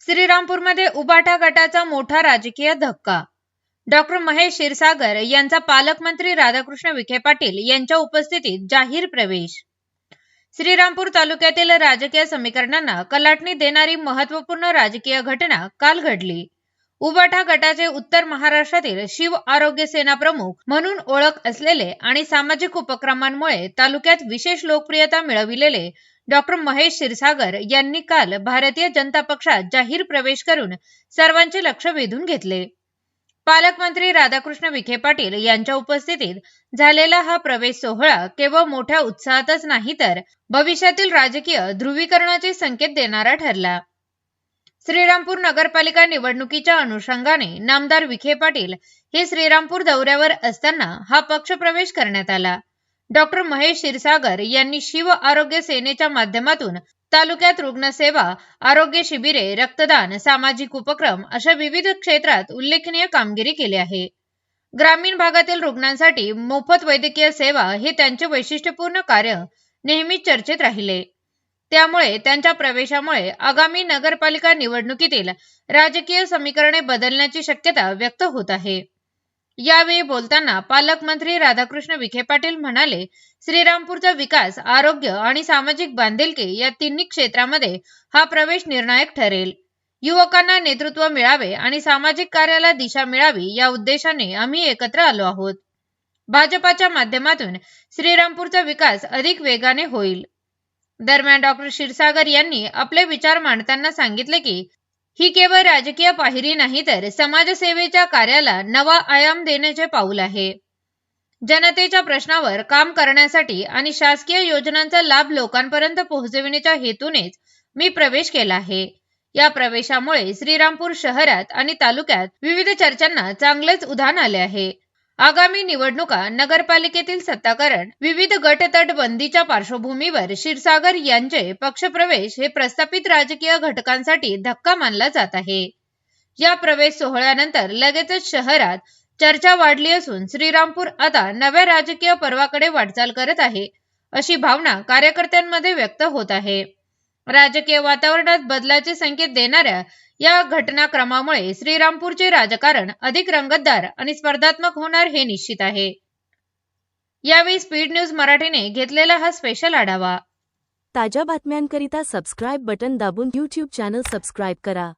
श्रीरामपूरमध्ये उबाटा गटाचा मोठा राजकीय धक्का. डॉक्टर महेश क्षीरसागर यांचा पालकमंत्री राधाकृष्ण विखे पाटील यांच्या उपस्थितीत जाहीर प्रवेश. श्रीरामपूर तालुक्यातील राजकीय समीकरणांना कलाटणी देणारी महत्त्वपूर्ण राजकीय घटना काल घडली. उबाटा गटाचे उत्तर महाराष्ट्रातील शिव आरोग्य सेना प्रमुख म्हणून ओळख असलेले आणि सामाजिक उपक्रमांमुळे तालुक्यात विशेष लोकप्रियता मिळविलेले डॉक्टर महेश क्षीरसागर यांनी काल भारतीय जनता पक्षात जाहीर प्रवेश करून सर्वांचे लक्ष वेधून घेतले. पालकमंत्री राधाकृष्ण विखे पाटील यांच्या उपस्थितीत झालेला हा प्रवेश सोहळा केवळ मोठ्या उत्साहातच नाही तर भविष्यातील राजकीय ध्रुवीकरणाचे संकेत देणारा ठरला. श्रीरामपूर नगरपालिका निवडणुकीच्या अनुषंगाने नामदार विखे पाटील हे श्रीरामपूर दौऱ्यावर असताना हा पक्षप्रवेश करण्यात आला. डॉक्टर महेश क्षीरसागर यांनी शिव आरोग्य सेनेच्या माध्यमातून तालुक्यात रुग्णसेवा आरोग्य शिबिरे रक्तदान सामाजिक उपक्रम अशा विविध क्षेत्रात उल्लेखनीय कामगिरी केली आहे. ग्रामीण भागातील रुग्णांसाठी मोफत वैद्यकीय सेवा हे त्यांचे वैशिष्ट्यपूर्ण कार्य नेहमी चर्चेत राहिले. त्यामुळे त्यांच्या प्रवेशामुळे आगामी नगरपालिका निवडणुकीतील राजकीय समीकरणे बदलण्याची शक्यता व्यक्त होत आहे. यावेळी बोलताना पालकमंत्री राधाकृष्ण विखे पाटील म्हणाले श्रीरामपूरचा विकास आरोग्य आणि सामाजिक बांधिलकी या तिन्ही क्षेत्रामध्ये हा प्रवेश निर्णायक ठरेल. युवकांना नेतृत्व मिळावे आणि सामाजिक कार्याला दिशा मिळावी या उद्देशाने आम्ही एकत्र आलो आहोत. भाजपाच्या माध्यमातून श्रीरामपूरचा विकास अधिक वेगाने होईल. दरम्यान डॉक्टर क्षीरसागर यांनी आपले विचार मांडताना सांगितले की ही केवळ राजकीय पाहिरी नाही तर समाजसेवेच्या कार्याला नवा आयाम देण्याचे पाऊल आहे. जनतेच्या प्रश्नावर काम करण्यासाठी आणि शासकीय योजनांचा लाभ लोकांपर्यंत पोहोचविण्याच्या हेतूनेच मी प्रवेश केला आहे. या प्रवेशामुळे श्रीरामपूर शहरात आणि तालुक्यात विविध चर्चांना चांगलेच उधाण आले आहे. आगामी निवडणुका नगरपालिकेतील सत्ताकरण विविध गटतट बंदीच्या पार्श्वभूमीवर क्षीरसागर यांचे पक्षप्रवेश हे प्रस्थापित राजकीय घटकांसाठी धक्का मानला जात आहे. या प्रवेश सोहळ्यानंतर लगेचच शहरात चर्चा वाढली असून श्रीरामपूर आता नव्या राजकीय पर्वाकडे वाटचाल करत आहे अशी भावना कार्यकर्त्यांमध्ये व्यक्त होत आहे. राजकीय वातावरणात बदलाचे संकेत देणाऱ्या या घटनाक्रमामुळे श्रीरामपूरचे राजकारण अधिक रंगतदार आणि स्पर्धात्मक होणार हे निश्चित आहे. यावेळी स्पीड न्यूज मराठीने घेतलेला हा स्पेशल आढावा. ताज्या बातम्यांकरिता सबस्क्राईब बटन दाबून यूट्यूब चॅनल सबस्क्राईब करा.